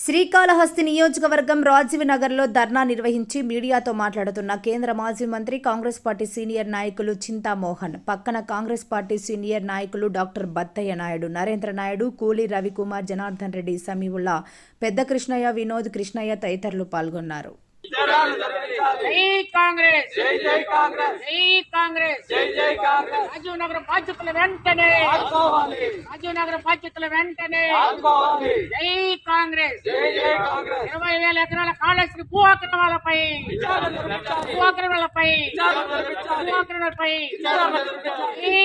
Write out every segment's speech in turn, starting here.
శ్రీకాళహస్తి నియోజకవర్గం రాజీవ్ నగర్లో ధర్నా నిర్వహించి మీడియాతో మాట్లాడుతున్న కేంద్ర మాజీ మంత్రి కాంగ్రెస్ పార్టీ సీనియర్ నాయకులు చింతామోహన్ పక్కన కాంగ్రెస్ పార్టీ సీనియర్ నాయకులు డాక్టర్ బత్తయ్య నాయుడు నరేంద్ర నాయుడు కూలి రవికుమార్ జనార్దన్ రెడ్డి సమీవుల్లా పెద్ద కృష్ణయ్య వినోద్ కృష్ణయ్య తదితరులు పాల్గొన్నారు. జై కాంగ్రెస్. జై జై కాంగ్రెస్. జై కాంగ్రెస్. జై జై కాంగ్రెస్. రాజీవ్ నగర్ బాధ్యతల వెంటనే. రాజీవ్ నగర్ బాధ్యతల వెంటనే. జై కాంగ్రెస్. జై జై కాంగ్రెస్. ఇరవై వేల ఎకరాల కాళేశ్వరి భూ జరిపించాలి. భూ జరిపించాలి. భూ జరిపించాలి. జై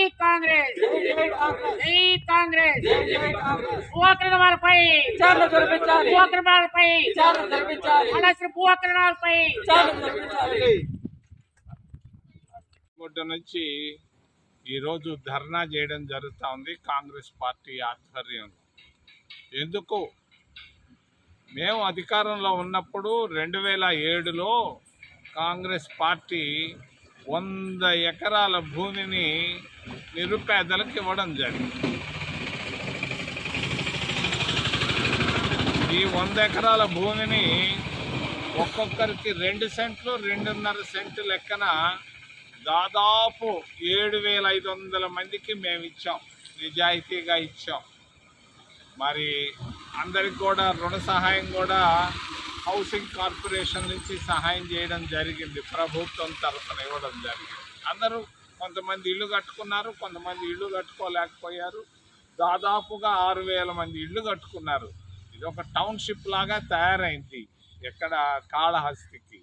నుంచి ఈరోజు ధర్నా చేయడం జరుగుతూ ఉంది కాంగ్రెస్ పార్టీ ఆధ్వర్యంలో. ఎందుకు? మేము అధికారంలో ఉన్నప్పుడు రెండు వేల ఏడులో కాంగ్రెస్ పార్టీ వంద ఎకరాల భూమిని నిరుపేదలకు ఇవ్వడం జరిగింది. ఈ వంద ఎకరాల భూమిని ఒక్కొక్కరికి రెండు సెంట్లు రెండున్నర సెంటు లెక్కన దాదాపు ఏడు వేల ఐదు వందల మందికి మేము ఇచ్చాం నిజాయితీగా ఇచ్చాం. మరి అందరికి కూడా రుణ సహాయం కూడా హౌసింగ్ కార్పొరేషన్ నుంచి సహాయం చేయడం జరిగింది ప్రభుత్వం తరఫున ఇవ్వడం జరిగింది. అందరూ కొంతమంది ఇల్లు కట్టుకున్నారు కొంతమంది ఇల్లు కట్టుకోలేకపోయారు. దాదాపుగా ఆరు వేల మంది ఇల్లు కట్టుకున్నారు. ఇది ఒక టౌన్షిప్ లాగా తయారైంది ఎక్కడ కాళహస్తికి.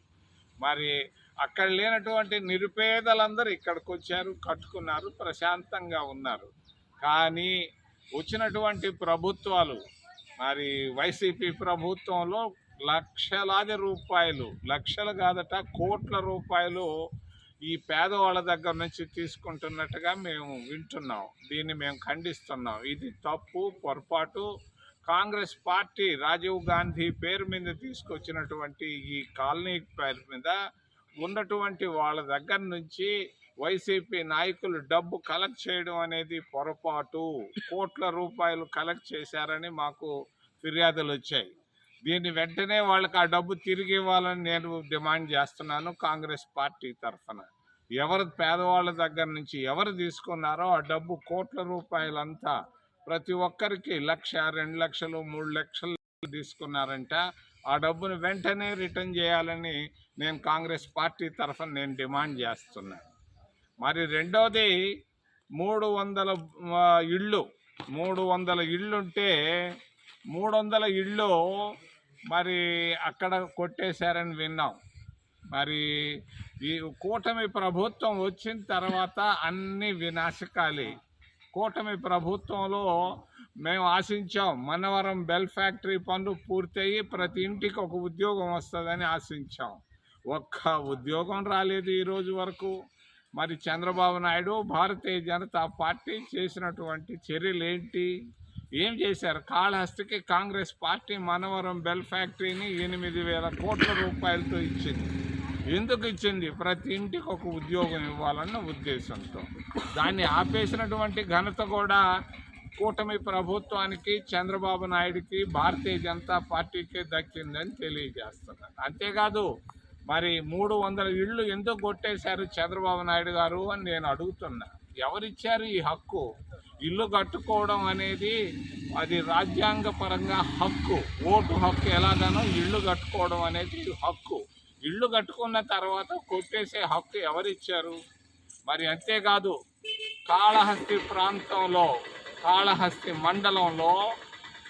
మరి అక్కడ లేనటువంటి నిరుపేదలందరూ ఇక్కడికి వచ్చారు కట్టుకున్నారు ప్రశాంతంగా ఉన్నారు. కానీ వచ్చినటువంటి ప్రభుత్వాలు మరి వైసీపీ ప్రభుత్వంలో లక్షలాది రూపాయలు లక్షలు కాదట కోట్ల రూపాయలు ఈ పేదవాళ్ళ దగ్గర నుంచి తీసుకుంటున్నట్టుగా మేము వింటున్నాం. దీన్ని మేము ఖండిస్తున్నాం. ఇది తప్పు పొరపాటు. కాంగ్రెస్ పార్టీ రాజీవ్ గాంధీ పేరు మీద తీసుకొచ్చినటువంటి ఈ కాలనీ పేరు మీద ఉన్నటువంటి వాళ్ళ దగ్గర నుంచి వైసీపీ నాయకులు డబ్బు కలెక్ట్ చేయడం అనేది పొరపాటు. కోట్ల రూపాయలు కలెక్ట్ చేశారని మాకు ఫిర్యాదులు వచ్చాయి. దీన్ని వెంటనే వాళ్ళకి ఆ డబ్బు తిరిగి ఇవ్వాలని నేను డిమాండ్ చేస్తున్నాను కాంగ్రెస్ పార్టీ తరఫున. ఎవరు పేదవాళ్ళ దగ్గర నుంచి ఎవరు తీసుకున్నారో ఆ డబ్బు కోట్ల రూపాయలంతా ప్రతి ఒక్కరికి లక్ష రెండు లక్షలు మూడు లక్షలు తీసుకున్నారంట. ఆ డబ్బును వెంటనే రిటర్న్ చేయాలని నేను కాంగ్రెస్ పార్టీ తరఫున నేను డిమాండ్ చేస్తున్నాను మరి రెండోది మూడు వందల ఇళ్ళు. మూడు వందల ఇళ్ళుంటే మూడు వందల ఇళ్ళు మరి అక్కడ కొట్టేశారని విన్నాం. మరి ఈ కూటమి ప్రభుత్వం వచ్చిన తర్వాత అన్ని వినాశకాలే. కూటమి ప్రభుత్వంలో మేము ఆశించాం మనవరం బెల్ ఫ్యాక్టరీ పనులు పూర్తయి ప్రతి ఇంటికి ఒక ఉద్యోగం వస్తుందని ఆశించాం. ఒక్క ఉద్యోగం రాలేదు ఈరోజు వరకు. మరి చంద్రబాబు నాయుడు భారతీయ జనతా పార్టీ చేసినటువంటి చర్యలు ఏంటి ఏం చేశారు? కాళహస్తికి కాంగ్రెస్ పార్టీ మనవరం బెల్ ఫ్యాక్టరీని ఎనిమిది వేల కోట్ల రూపాయలతో ఇచ్చింది. ఎందుకు ఇచ్చింది? ప్రతి ఇంటికి ఒక ఉద్యోగం ఇవ్వాలన్న ఉద్దేశంతో. దాన్ని ఆపేసినటువంటి ఘనత కూడా కూటమి ప్రభుత్వానికి చంద్రబాబు నాయుడికి భారతీయ జనతా పార్టీకి దక్కిందని తెలియజేస్తున్నాను అంతేకాదు మరి మూడు వందల ఇళ్ళు ఎందుకు కొట్టేశారు చంద్రబాబు నాయుడు గారు అని నేను అడుగుతున్నా. ఎవరిచ్చారు ఈ హక్కు? ఇల్లు కట్టుకోవడం అనేది అది రాజ్యాంగ పరంగా హక్కు. ఓటు హక్కు ఎలాగనో ఇల్లు కట్టుకోవడం అనేది హక్కు. ఇల్లు కట్టుకున్న తర్వాత కొట్టేసే హక్కు ఎవరిచ్చారు? మరి అంతేకాదు కాళహస్తి ప్రాంతంలో కాళహస్తి మండలంలో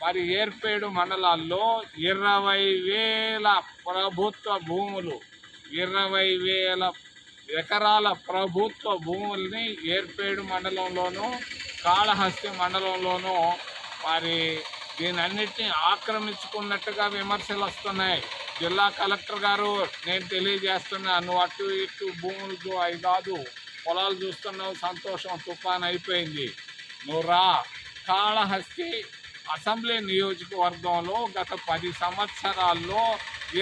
మరి ఏర్పేడు మండలాల్లో ఇరవై వేల ప్రభుత్వ భూములు ఇరవై వేల ఎకరాల ప్రభుత్వ భూముల్ని ఏర్పేడు మండలంలోనూ కాళహస్తి మండలంలోనూ మరి దీనన్నిటిని ఆక్రమించుకున్నట్టుగా విమర్శలు వస్తున్నాయి. జిల్లా కలెక్టర్ గారు నేను తెలియజేస్తున్నా నువ్వు అటు ఇటు భూములు అవి కాదు పొలాలు చూస్తున్నావు సంతోషం తుఫాన్ అయిపోయింది. నువ్వు రా. కాళహస్తి అసెంబ్లీ నియోజకవర్గంలో గత పది సంవత్సరాల్లో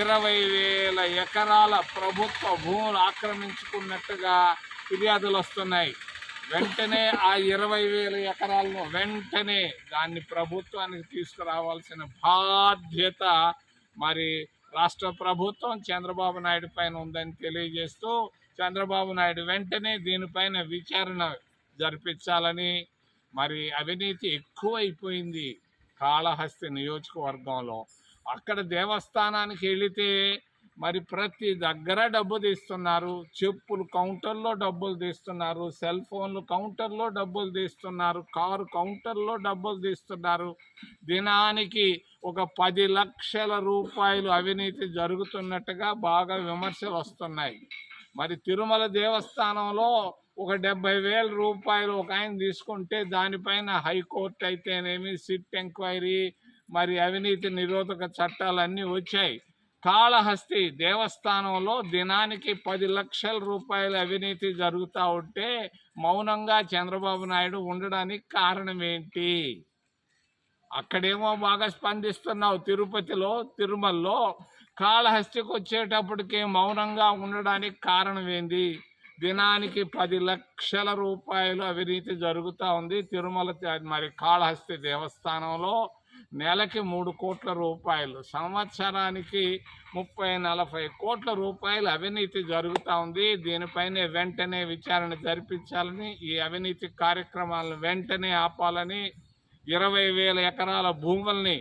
ఇరవై వేల ఎకరాల ప్రభుత్వ భూములు ఆక్రమించుకున్నట్టుగా ఫిర్యాదులు వస్తున్నాయి. వెంటనే ఆ ఇరవై వేల ఎకరాలను వెంటనే దాన్ని ప్రభుత్వానికి తీసుకురావాల్సిన బాధ్యత మరి రాష్ట్ర ప్రభుత్వం చంద్రబాబు నాయుడు పైన ఉందని తెలియజేస్తూ చంద్రబాబు నాయుడు వెంటనే దీనిపైన విచారణ జరిపించాలని మరి అవినీతి ఎక్కువైపోయింది. కాళహస్తి నియోజకవర్గంలో. అక్కడ దేవస్థానానికి వెళితే మరి ప్రతి దగ్గర డబ్బు తీస్తున్నారు. చెప్పులు కౌంటర్లో డబ్బులు తీస్తున్నారు. సెల్ ఫోన్లు కౌంటర్లో డబ్బులు తీస్తున్నారు. కారు కౌంటర్లో డబ్బులు తీస్తున్నారు. దినానికి ఒక పది లక్షల రూపాయలు అవినీతి జరుగుతున్నట్టుగా బాగా విమర్శలు వస్తున్నాయి. మరి తిరుమల దేవస్థానంలో ఒక డెబ్బై వేల రూపాయలు ఒక ఆయన తీసుకుంటే దానిపైన హైకోర్టు అయితేనేమి సిట్ ఎంక్వైరీ మరి అవినీతి నిరోధక చట్టాలన్నీ వచ్చాయి. కాళహస్తి దేవస్థానంలో దినానికి పది లక్షల రూపాయల అవినీతి జరుగుతూ ఉంటే మౌనంగా చంద్రబాబు నాయుడు ఉండడానికి కారణం ఏంటి అక్కడేమో బాగా స్పందిస్తున్నావు తిరుపతిలో తిరుమలలో. కాళహస్తికి వచ్చేటప్పటికి మౌనంగా ఉండడానికి కారణం ఏంది దినానికి పది లక్షల రూపాయలు అవినీతి జరుగుతూ ఉంది. తిరుమల మరి కాళహస్తి దేవస్థానంలో నెలకి మూడు కోట్ల రూపాయలు సంవత్సరానికి ముప్పై నలభై కోట్ల రూపాయలు అవినీతి జరుగుతూ ఉంది. దీనిపైనే వెంటనే విచారణ జరిపించాలని ఈ అవినీతి కార్యక్రమాలను వెంటనే ఆపాలని ఇరవై వేల ఎకరాల భూముల్ని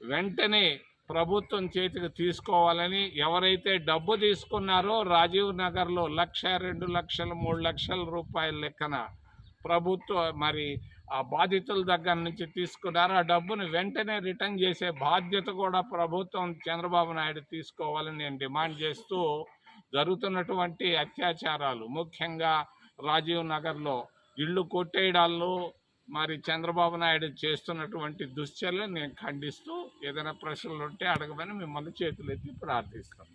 వెంటనే ప్రభుత్వం చేతికి తీసుకోవాలని ఎవరైతే డబ్బు తీసుకున్నారో రాజీవ్ నగర్లో లక్ష రెండు లక్షలు మూడు లక్షల రూపాయల లెక్కన ప్రభుత్వ మరి ఆ బాధితుల దగ్గర నుంచి తీసుకున్నారు. ఆ డబ్బును వెంటనే రిటర్న్ చేసే బాధ్యత కూడా ప్రభుత్వం చంద్రబాబు నాయుడు తీసుకోవాలని నేను డిమాండ్ చేస్తూ జరుగుతున్నటువంటి అత్యాచారాలు. ముఖ్యంగా రాజీవ్ నగర్లో ఇళ్ళు కొట్టేయడాలు మరి చంద్రబాబు నాయుడు చేస్తున్నటువంటి దుశ్చర్యలు నేను ఖండిస్తూ ఏదైనా ప్రశ్నలు ఉంటే అడగమని మిమ్మల్ని చేతులెత్తి ప్రార్థిస్తాను